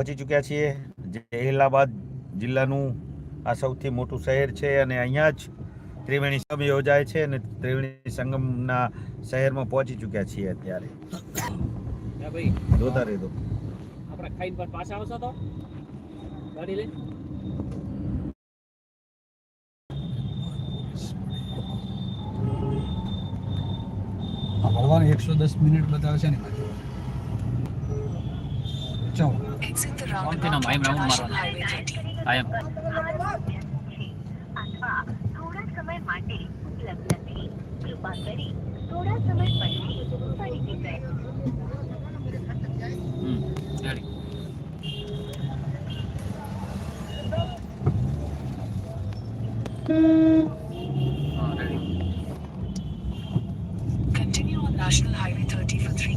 પહોંચી ચૂક્યા છીએ. જે એલાહાબાદ જિલ્લાનું આ સૌથી મોટું શહેર છે અને અહીંયા જ ત્રિવેણી સંગમ યોજાય છે અને ત્રિવેણી સંગમના શહેરમાં પહોંચી ચૂક્યા છીએ અત્યારે. હે જોતા રહેતો આપણે ખાઈને પણ પાછા આવશો તો? ગાડી લઈને? મળવાનું એકસો દસ મિનિટ બતાવે છે ને. ચાલો. exit the I am I am. Continue on National Highway 30 for 3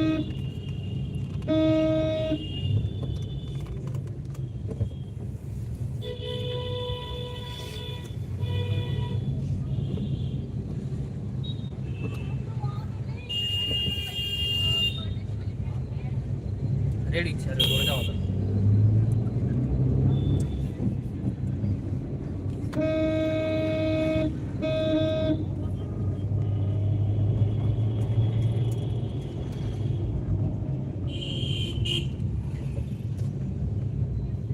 ready છે રોડ જાઓ તો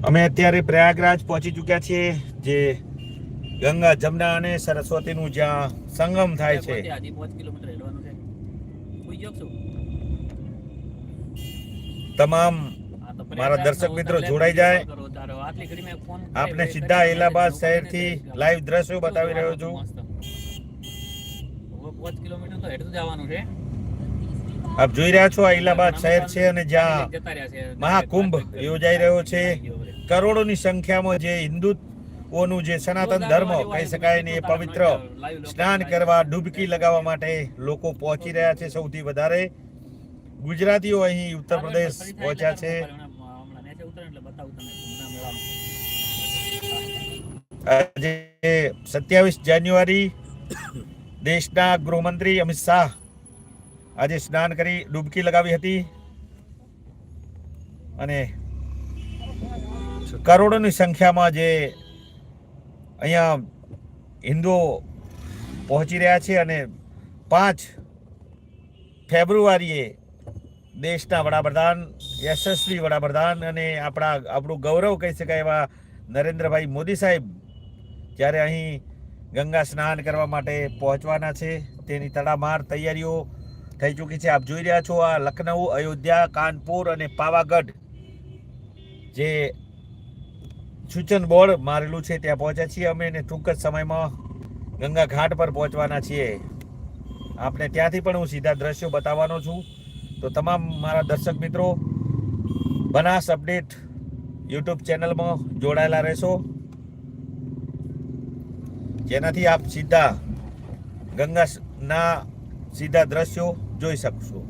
અમે અત્યારે પ્રયાગરાજ પહોંચી ચૂક્યા છીએ જે ગંગા જમના અને સરસ્વતીનું જ્યાં સંગમ થાય છે. કિલોમીટર હેડવાનું છે કોઈ ગયો છું તમામ મારા દર્શક મિત્રો જોડાઈ જાય. આપને સીધા કરે, શહેરથી લાઈવ દ્રશ્યો બતાવી રહ્યો છું. આપ જોઈ રહ્યા છો આ ઇલાહાબાદ શહેર છે અને જ્યાં મહાકુંભ યોજાઈ રહ્યો છે. કરોડોની સંખ્યામાં જે હિન્દુત્વનું જે સનાતન ધર્મ કહી શકાય ને એ પવિત્ર સ્નાન કરવા ડૂબકી લગાવવા માટે લોકો પહોંચી રહ્યા છે સૌથી વધારે. ગુજરાતીઓ અહીં ઉત્તર પ્રદેશ પહોંચ્યા છે આજે સત્યાવીસ જાન્યુઆરી દેશના ગૃહમંત્રી અમિત શાહ આજે સ્નાન કરી ડૂબકી લગાવી હતી અને કરોડોની સંખ્યામાં જે અહીંયા હિન્દુઓ પહોંચી રહ્યા છે અને પાંચ ફેબ્રુઆરીએ દેશના વડાપ્રધાન, યશસ્વી વડાપ્રધાન અને આપણા, આપણું ગૌરવ કહી શકાય એવા નરેન્દ્રભાઈ મોદી સાહેબ જ્યારે અહીં ગંગા સ્નાન કરવા માટે પહોંચવાના છે, તેની તડામાર તૈયારીઓ થઈ ચૂકી છે. આપ જોઈ રહ્યા છો આ લખનઉ, અયોધ્યા, કાનપુર અને પાવાગઢ જે સૂચન બોર્ડ મારેલું છે, ત્યાં પહોંચ્યા છીએ અમે અને ટૂંક જ સમયમાં ગંગા ઘાટ પર પહોંચવાના છીએ. આપણે ત્યાંથી પણ હું સીધા દ્રશ્યો બતાવવાનો છું. તો તમામ મારા દર્શક મિત્રો, બનાસ અપડેટ યુટ્યુબ ચેનલમાં જોડાયેલા રહેશો. જેનાથી આપ સીધા ગંગાના સીધા દ્રશ્યો જોઈ શકશો.